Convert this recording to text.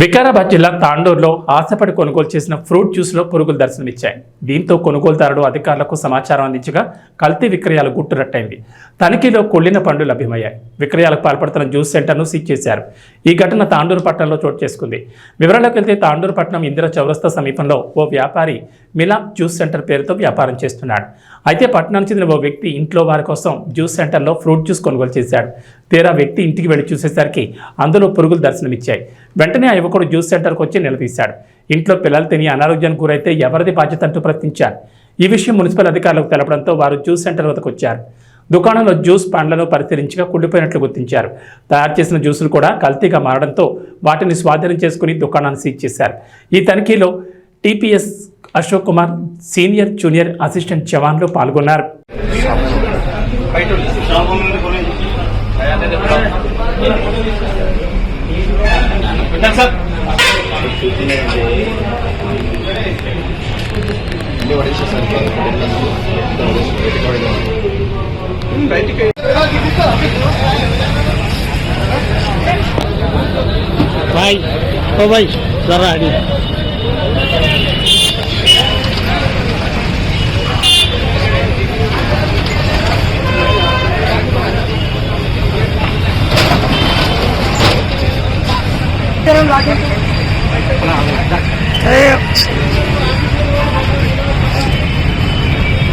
వికారాబాద్ జిల్లా తాండూరులో ఆశపడి కొనుగోలు చేసిన ఫ్రూట్ జ్యూస్లో పురుగులు దర్శనమిచ్చాయి. దీంతో కొనుగోలుదారుడు అధికారులకు సమాచారం అందించగా కల్తీ విక్రయాలు గుట్టురట్టయింది తనిఖీలో కుళ్ళిన పండ్లు లభ్యమయ్యాయి. విక్రయాలకు పాల్పడుతున్న జ్యూస్ సెంటర్ను సీజ్ చేశారు. ఈ ఘటన తాండూరు పట్టణంలో చోటు చేసుకుంది. వివరాలకు వెళ్తే తాండూరు పట్టణం ఇందిర చౌరస్తా సమీపంలో ఓ వ్యాపారి మిలాప్ జ్యూస్ సెంటర్ పేరుతో వ్యాపారం చేస్తున్నాడు. అయితే పట్టణానికి చెందిన ఓ వ్యక్తి ఇంట్లో వారి కోసం జ్యూస్ సెంటర్లో ఫ్రూట్ జ్యూస్ కొనుగోలు చేశాడు. తీరా వ్యక్తి ఇంటికి వెళ్ళి చూసేసరికి అందులో పురుగులు దర్శనమిచ్చాయి. వెంటనే ఆ యువకుడు జ్యూస్ సెంటర్కి వచ్చి నిలదీశాడు. ఇంట్లో పిల్లలు తిని అనారోగ్యానికి గురైతే ఎవరిది బాధ్యత అంటూ ప్రశ్నించారు. ఈ విషయం మున్సిపల్ అధికారులకు తెలపడంతో వారు జ్యూస్ సెంటర్ వద్దకు వచ్చారు. దుకాణంలో జ్యూస్ పండ్లను పరిశీలించగా కుళ్ళిపోయినట్లు గుర్తించారు. తయారు చేసిన జ్యూసులు కూడా కల్తీగా మారడంతో వాటిని స్వాధీనం చేసుకుని దుకాణాన్ని సీజ్ చేశారు. ఈ తనిఖీలో TPS Ashok Kumar senior junior assistant జవాన్లు పాల్గొన్నారు. भाई ओ भाई जरा आगे 他们拉的。